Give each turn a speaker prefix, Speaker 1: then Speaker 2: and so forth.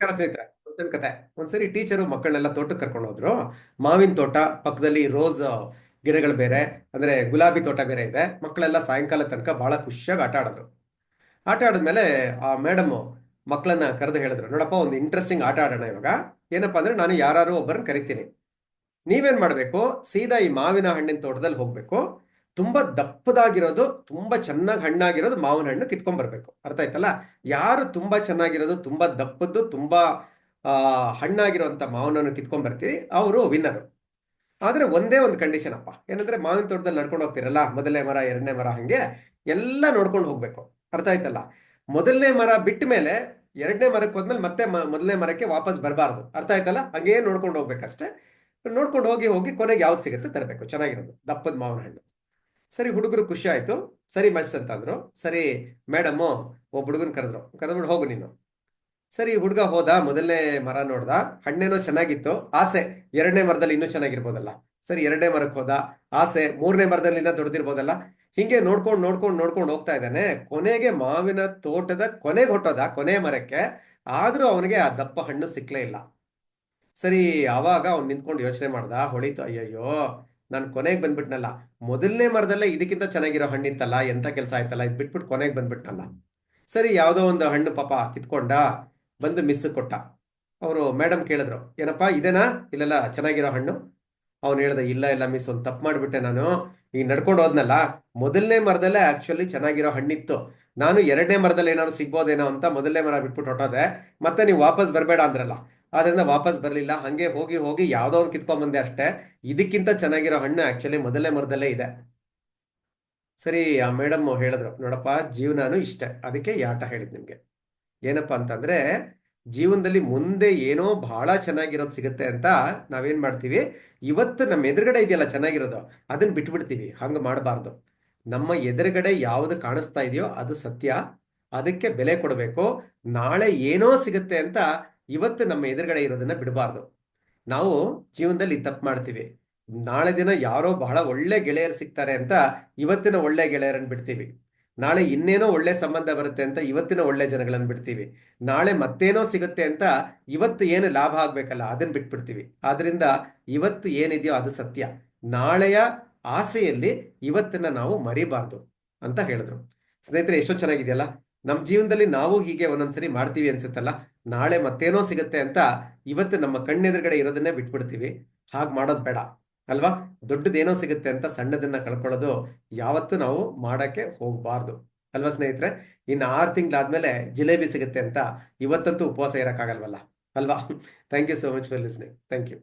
Speaker 1: ನಮಸ್ಕಾರ ಸ್ನೇಹಿತರೆ ಒಂದೊಂದು ಕತೆ ಒಂದ್ಸರಿ ಟೀಚರು ಮಕ್ಕಳನ್ನೆಲ್ಲ ತೋಟಕ್ಕೆ ಕರ್ಕೊಂಡು ಹೋದ್ರು. ಮಾವಿನ ತೋಟ, ಪಕ್ಕದಲ್ಲಿ ರೋಸ್ ಗಿಡಗಳು ಬೇರೆ, ಅಂದ್ರೆ ಗುಲಾಬಿ ತೋಟ ಬೇರೆ ಇದೆ. ಮಕ್ಕಳೆಲ್ಲ ಸಾಯಂಕಾಲ ತನಕ ಬಹಳ ಖುಷಿಯಾಗಿ ಆಟ ಆಡಿದ್ರು. ಆಟ ಆಡಿದ್ಮೇಲೆ ಆ ಮೇಡಮ್ ಮಕ್ಕಳನ್ನ ಕರೆದು ಹೇಳಿದ್ರು, ನೋಡಪ್ಪ, ಒಂದು ಇಂಟ್ರೆಸ್ಟಿಂಗ್ ಆಟ ಆಡೋಣ ಇವಾಗ. ಏನಪ್ಪಾ ಅಂದ್ರೆ ನಾನು ಯಾರು ಒಬ್ಬರನ್ನ ಕರಿತೀನಿ. ನೀವೇನ್ ಮಾಡ್ಬೇಕು? ಸೀದಾ ಈ ಮಾವಿನ ಹಣ್ಣಿನ ತೋಟದಲ್ಲಿ ಹೋಗ್ಬೇಕು. ತುಂಬಾ ದಪ್ಪದಾಗಿರೋದು ತುಂಬಾ ಚೆನ್ನಾಗಿ ಹಣ್ಣಾಗಿರೋದು ಮಾವಿನ ಹಣ್ಣು ಕಿತ್ಕೊಂಡ್ ಬರ್ಬೇಕು ಅರ್ಥ ಆಯ್ತಲ್ಲ? ಯಾರು ತುಂಬಾ ಚೆನ್ನಾಗಿರೋದು ತುಂಬಾ ದಪ್ಪದ್ದು ತುಂಬಾ ಆ, ಹಣ್ಣಾಗಿರುವಂತ ಮಾವಿನ ಹಣ್ಣು ಕಿತ್ಕೊಂಡ್ ಅವರು ವಿನ್ನರು ಆದ್ರೆ ಒಂದೇ ಒಂದು ಕಂಡೀಷನ್ ಅಪ್ಪ. ಏನಂದ್ರೆ ಮಾವಿನ ತೋಟದಲ್ಲಿ ನಡ್ಕೊಂಡು ಹೋಗ್ತಿರಲ್ಲ ಮೊದಲನೇ ಮರ ಎರಡನೇ ಮರ ಹಂಗೆ ಎಲ್ಲ ನೋಡ್ಕೊಂಡು ಹೋಗ್ಬೇಕು. ಅರ್ಥ ಆಯ್ತಲ್ಲ? ಮೊದಲನೇ ಮರ ಬಿಟ್ಟ ಮೇಲೆ ಎರಡನೇ ಮರಕ್ಕೆ ಹೋದ್ಮೇಲೆ ಮತ್ತೆ ಮೊದಲನೇ ಮರಕ್ಕೆ ವಾಪಸ್ ಬರಬಾರ್ದು. ಅರ್ಥ ಆಯ್ತಲ್ಲ? ಹಂಗೇ ನೋಡ್ಕೊಂಡು ಹೋಗ್ಬೇಕಷ್ಟೇ. ನೋಡ್ಕೊಂಡು ಹೋಗಿ ಹೋಗಿ ಕೊನೆಗೆ ಯಾವ್ದು ಸಿಗುತ್ತೆ ತರಬೇಕು. ಚೆನ್ನಾಗಿರೋದು ದಪ್ಪದ ಮಾವಿನ ಹಣ್ಣು. ಸರಿ, ಹುಡುಗರು ಖುಷಿ ಆಯ್ತು. ಸರಿ ಮಸ್ ಅಂತಂದ್ರು ಸರಿ, ಮೇಡಮ್, ಒಬ್ಬ ಹುಡುಗನ್ ಕರೆದ್ರು. ಕರೆದ್ಬಿಟ್ಟು ಹೋಗು ನೀನು. ಸರಿ, ಹುಡುಗ ಹೋದ, ಮೊದಲನೇ ಮರ ನೋಡ್ದ. ಹಣ್ಣೇನೋ ಚೆನ್ನಾಗಿತ್ತು. ಆಸೆ, ಎರಡನೇ ಮರದಲ್ಲಿ ಇನ್ನೂ ಚೆನ್ನಾಗಿರ್ಬೋದಲ್ಲ. ಸರಿ, ಎರಡನೇ ಮರಕ್ಕೆ ಹೋದ. ಆಸೆ, ಮೂರನೇ ಮರದಲ್ಲಿ ಇನ್ನ ದೊಡ್ಡದಿರ್ಬೋದಲ್ಲ. ಹಿಂಗೆ ನೋಡ್ಕೊಂಡು ನೋಡ್ಕೊಂಡು ನೋಡ್ಕೊಂಡು ಹೋಗ್ತಾ ಇದ್ದಾನೆ. ಕೊನೆಗೆ ಮಾವಿನ ತೋಟದ ಕೊನೆಗೆ ಹೊಟ್ಟೋದ ಕೊನೆ ಮರಕ್ಕೆ. ಆದ್ರೂ ಅವನಿಗೆ ಆ ದಪ್ಪ ಹಣ್ಣು ಸಿಕ್ಲೇ ಇಲ್ಲ. ಸರಿ, ಆವಾಗ ಅವ್ನು ನಿಂತ್ಕೊಂಡು ಯೋಚನೆ ಮಾಡ್ದ. ಹೊಳಿತು, ಅಯ್ಯಯ್ಯೋ. ನಾನು ಕೊನೆಗೆ ಬಂದ್ಬಿಟ್ನಲ್ಲ. ಮೊದಲನೇ ಮರದಲ್ಲೇ ಇದಕ್ಕಿಂತ ಚೆನ್ನಾಗಿರೋ ಹಣ್ಣಿತ್ತಲ್ಲ ಎಂಥ ಕೆಲಸ ಆಯ್ತಲ್ಲ? ಇದು ಬಿಟ್ಬಿಟ್ಟು ಕೊನೆಗೆ ಬಂದ್ಬಿಟ್ನಲ್ಲ. ಸರಿ, ಯಾವುದೋ ಒಂದು ಹಣ್ಣು ಪಾಪ ಕಿತ್ಕೊಂಡ, ಬಂದು ಮಿಸ್ ಕೊಟ್ಟ. ಅವರು ಮೇಡಮ್ ಕೇಳಿದ್ರು, ಏನಪ್ಪಾ, ಇದೇನಾ? ಇಲ್ಲೆಲ್ಲ ಚೆನ್ನಾಗಿರೋ ಹಣ್ಣು? ಅವ್ನು ಹೇಳ್ದೆ, ಇಲ್ಲ ಇಲ್ಲ, ಮಿಸ್, ಒಂದು ತಪ್ಪು ಮಾಡಿಬಿಟ್ಟೆ ನಾನು. ಈಗ ನಡ್ಕೊಂಡು ಹೋದ್ನಲ್ಲ, ಮೊದಲನೇ ಮರದಲ್ಲೇ ಆಕ್ಚುಲಿ ಚೆನ್ನಾಗಿರೋ ಹಣ್ಣಿತ್ತು. ನಾನು ಎರಡನೇ ಮರದಲ್ಲಿ ಏನಾದ್ರು ಸಿಗ್ಬೋದೇನೋ ಅಂತ ಮೊದಲನೇ ಮರ ಬಿಟ್ಬಿಟ್ಟು ಹೊಟ್ಟೋದೆ ಮತ್ತೆ ನೀವು ವಾಪಸ್ ಬರಬೇಡ ಅಂದ್ರಲ್ಲ. ಆದ್ರಿಂದ ವಾಪಸ್ ಬರಲಿಲ್ಲ. ಹಂಗೆ ಹೋಗಿ ಹೋಗಿ ಯಾವ್ದೋ ಒಂದು ಕಿತ್ಕೊಂಡ್ ಬಂದೆ ಅಷ್ಟೇ. ಇದಕ್ಕಿಂತ ಚೆನ್ನಾಗಿರೋ ಹಣ್ಣು ಆಕ್ಚುಲಿ ಮೊದಲೇ ಮರದಲ್ಲೇ ಇದೆ. ಸರಿ, ಆ ಮೇಡಮ್ ಹೇಳಿದ್ರು, ನೋಡಪ್ಪ, ಜೀವನಾನು ಇಷ್ಟೇ. ಅದಕ್ಕೆ ಯಾಟ ಹೇಳಿದ್ ನಿಮ್ಗೆ. ಏನಪ್ಪಾ ಅಂತಂದ್ರೆ, ಜೀವನದಲ್ಲಿ ಮುಂದೆ ಏನೋ ಬಹಳ ಚೆನ್ನಾಗಿರೋದು ಸಿಗುತ್ತೆ ಅಂತ ನಾವೇನ್ ಮಾಡ್ತೀವಿ? ಇವತ್ತು ನಮ್ಮ ಎದುರುಗಡೆ ಇದೆಯಲ್ಲ ಚೆನ್ನಾಗಿರೋದು ಅದನ್ನ ಬಿಟ್ಬಿಡ್ತೀವಿ. ಹಂಗ ಮಾಡಬಾರ್ದು. ನಮ್ಮ ಎದುರುಗಡೆ ಯಾವುದು ಕಾಣಿಸ್ತಾ ಇದೆಯೋ ಅದು ಸತ್ಯ. ಅದಕ್ಕೆ ಬೆಲೆ ಕೊಡಬೇಕು. ನಾಳೆ ಏನೋ ಸಿಗುತ್ತೆ ಅಂತ ಇವತ್ತು ನಮ್ಮ ಎದುರುಗಡೆ ಇರೋದನ್ನ ಬಿಡಬಾರ್ದು. ನಾವು ಜೀವನದಲ್ಲಿ ತಪ್ಪು ಮಾಡ್ತೀವಿ. ನಾಳೆ ದಿನ ಯಾರೋ ಬಹಳ ಒಳ್ಳೆ ಗೆಳೆಯರು ಸಿಗ್ತಾರೆ ಅಂತ ಇವತ್ತಿನ ಒಳ್ಳೆ ಗೆಳೆಯರನ್ನು ಬಿಡ್ತೀವಿ. ನಾಳೆ ಇನ್ನೇನೋ ಒಳ್ಳೆ ಸಂಬಂಧ ಬರುತ್ತೆ ಅಂತ ಇವತ್ತಿನ ಒಳ್ಳೆ ಜನಗಳನ್ನು ಬಿಡ್ತೀವಿ. ನಾಳೆ ಮತ್ತೇನೋ ಸಿಗುತ್ತೆ ಅಂತ ಇವತ್ತು ಏನು ಲಾಭ ಆಗ್ಬೇಕಲ್ಲ, ಅದನ್ನ ಬಿಟ್ಬಿಡ್ತೀವಿ. ಆದ್ರಿಂದ ಇವತ್ತು ಏನಿದೆಯೋ ಅದು ಸತ್ಯ. ನಾಳೆಯ ಆಸೆಯಲ್ಲಿ ಇವತ್ತನ್ನ ನಾವು ಮರಿಬಾರ್ದು ಅಂತ ಹೇಳಿದ್ರು. ಸ್ನೇಹಿತರೆ ಎಷ್ಟೋ ಚೆನ್ನಾಗಿದೆಯಲ್ಲ? ನಮ್ಮ ಜೀವನದಲ್ಲಿ ನಾವು ಹೀಗೆ ಒಂದೊಂದ್ಸರಿ ಮಾಡ್ತೀವಿ ಅನ್ಸುತ್ತಲ್ಲ, ನಾಳೆ ಮತ್ತೇನೋ ಸಿಗುತ್ತೆ ಅಂತ ಇವತ್ತು ನಮ್ಮ ಕಣ್ಣೆದುರುಗಡೆ ಇರೋದನ್ನೇ ಬಿಟ್ಬಿಡ್ತೀವಿ. ಹಾಗೆ ಮಾಡೋದು ಬೇಡ, ಅಲ್ವಾ? ದೊಡ್ಡದೇನೋ ಸಿಗುತ್ತೆ ಅಂತ ಸಣ್ಣದನ್ನ ಕಳ್ಕೊಳ್ಳೋದು ಯಾವತ್ತೂ ನಾವು ಮಾಡಕ್ಕೆ ಹೋಗಬಾರ್ದು, ಅಲ್ವಾ ಸ್ನೇಹಿತರೆ? ಇನ್ನು ಆರು ತಿಂಗಳಾದ್ಮೇಲೆ ಜಿಲೇಬಿ ಸಿಗುತ್ತೆ ಅಂತ ಇವತ್ತಂತೂ ಉಪವಾಸ ಇರೋಕ್ಕಾಗಲ್ವಲ್ಲ, ಅಲ್ವಾ? Thank you so much for listening thank you